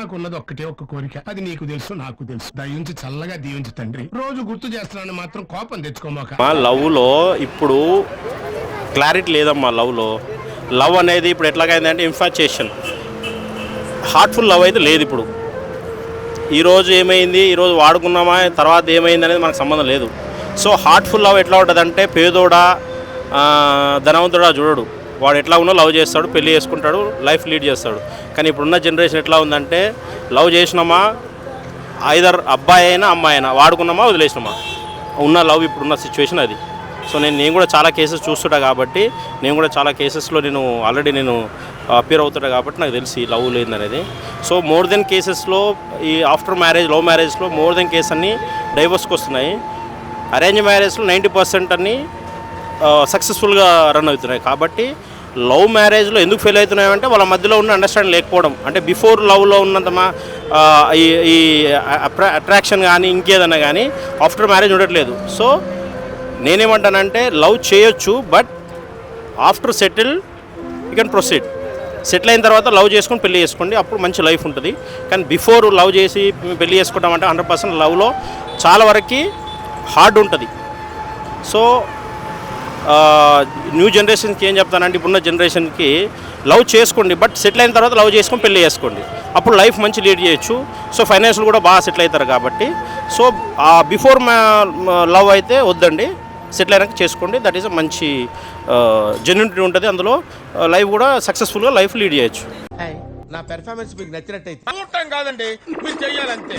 నాకున్నది ఒక్కటే ఒక్క కోరిక. అది నీకు తెలుసు నాకు తెలుసు. దయించి చల్లగా దీవించి తండ్రి. రోజు గుర్తు చేస్తున్నాను మాత్రం కోపం తెచ్చుకోమాక. మా లవ్లో ఇప్పుడు క్లారిటీ లేదమ్మా లవ్లో లవ్ అనేది ఇప్పుడు ఎట్లాగైందంటే ఇన్ఫాచేషన్ హార్ట్ఫుల్ లవ్ అయితే లేదు ఇప్పుడు. ఈరోజు ఏమైంది ఈరోజు వాడుకున్నామా తర్వాత ఏమైంది అనేది మనకు సంబంధం లేదు. సో హార్ట్ఫుల్ లవ్ ఎట్లా ఉంటుంది అంటే పేదోడా ధనవంతుడా చూడడు. వాడు ఎట్లా ఉన్నా లవ్ చేస్తాడు పెళ్ళి చేసుకుంటాడు లైఫ్ లీడ్ చేస్తాడు. కానీ ఇప్పుడున్న జనరేషన్ ఎట్లా ఉందంటే లవ్ చేసినామా ఐదర్ అబ్బాయి అయినా అమ్మాయి అయినా వాడుకున్నామా వదిలేసినామా? ఉన్న లవ్ ఇప్పుడున్న సిచ్యువేషన్ అది. సో నేను నేను కూడా చాలా కేసెస్ చూస్తుంటా కాబట్టి నేను కూడా చాలా కేసెస్లో నేను ఆల్రెడీ నేను అపీర్ అవుతుంటా కాబట్టి నాకు తెలిసి లవ్ లేదనేది. సో మోర్ దెన్ కేసెస్లో ఈ ఆఫ్టర్ మ్యారేజ్ లవ్ మ్యారేజ్లో మోర్ దెన్ కేస్ అన్ని డైవర్స్కి వస్తున్నాయి. అరేంజ్ మ్యారేజ్లో నైంటీ పర్సెంట్ అన్నీ సక్సెస్ఫుల్గా రన్ అవుతున్నాయి. కాబట్టి లవ్ మ్యారేజ్లో ఎందుకు ఫెయిల్ అవుతున్నాయంటే వాళ్ళ మధ్యలో ఉన్న అండర్స్టాండింగ్ లేకపోవడం. అంటే బిఫోర్ లవ్లో ఉన్నంత మా ఈ ఈ అట్రాక్షన్ కానీ ఇంకేదన్నా కానీ ఆఫ్టర్ మ్యారేజ్ ఉండట్లేదు. సో నేనేమంటానంటే లవ్ చేయొచ్చు but after settle you can proceed. Settle అయిన తర్వాత లవ్ చేసుకొని పెళ్ళి చేసుకోండి అప్పుడు మంచి లైఫ్ ఉంటుంది. కానీ బిఫోర్ లవ్ చేసి పెళ్ళి చేసుకుంటామంటే హండ్రెడ్ పర్సెంట్ లవ్లో చాలా వరకు హార్డ్ ఉంటుంది. సో న్యూ జనరేషన్కి ఏం చెప్తానంటే ఇప్పుడున్న జనరేషన్కి లవ్ చేసుకోండి బట్ సెటిల్ అయిన తర్వాత లవ్ చేసుకొని పెళ్ళి చేసుకోండి. అప్పుడు లైఫ్ మంచి లీడ్ చేయొచ్చు. సో ఫైనాన్షియల్ కూడా బాగా సెటిల్ అవుతారు కాబట్టి. సో బిఫోర్ లవ్ అయితే వద్దండి. సెటిల్ అయినాక చేసుకోండి. దట్ ఈస్ మంచి జెన్యునిటీ ఉంటుంది. అందులో లైఫ్ కూడా సక్సెస్ఫుల్గా లైఫ్ లీడ్ చేయొచ్చు. నా పెర్ఫార్మెన్స్ మీకు నచ్చినట్టయితే కాదండి మీరు చెయ్యాలంతే.